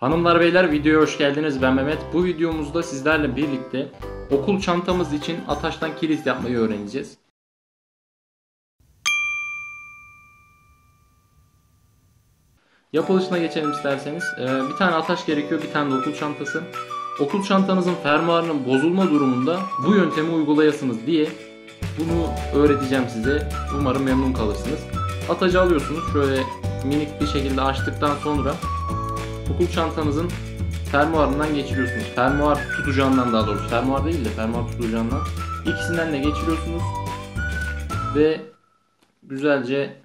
Hanımlar beyler videoya hoş geldiniz. Ben Mehmet. Bu videomuzda sizlerle birlikte okul çantamız için ataştan kilit yapmayı öğreneceğiz. Yapılışına geçelim isterseniz. Ee, bir tane ataş gerekiyor, bir tane de okul çantası. Okul çantanızın fermuarının bozulma durumunda bu yöntemi uygulayasınız diye bunu öğreteceğim size. Umarım memnun kalırsınız. Atacı alıyorsunuz. Şöyle minik bir şekilde açtıktan sonra okul çantanızın fermuarından geçiriyorsunuz. Fermuar tutacağından daha doğrusu. Fermuar değil de fermuar tutacağından. İkisinden de geçiriyorsunuz. Ve güzelce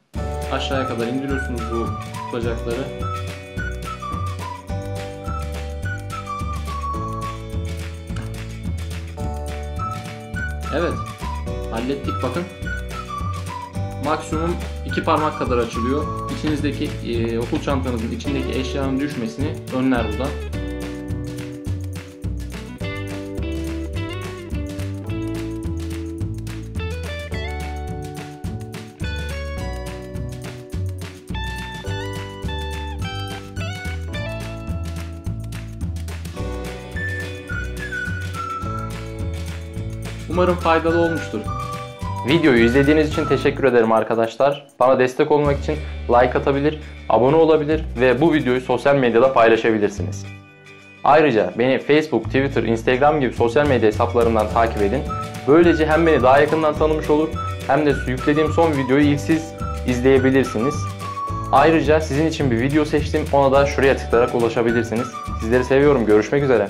aşağıya kadar indiriyorsunuz bu tutacakları. Evet. Hallettik bakın. Maksimum iki parmak kadar açılıyor. İçinizdeki e, okul çantanızın içindeki eşyanın düşmesini önler bu. Umarım faydalı olmuştur. Videoyu izlediğiniz için teşekkür ederim arkadaşlar. Bana destek olmak için like atabilir, abone olabilir ve bu videoyu sosyal medyada paylaşabilirsiniz. Ayrıca beni Facebook, Twitter, Instagram gibi sosyal medya hesaplarımdan takip edin. Böylece hem beni daha yakından tanımış olur hem de yüklediğim son videoyu ilk siz izleyebilirsiniz. Ayrıca sizin için bir video seçtim. Ona da şuraya tıklayarak ulaşabilirsiniz. Sizleri seviyorum. Görüşmek üzere.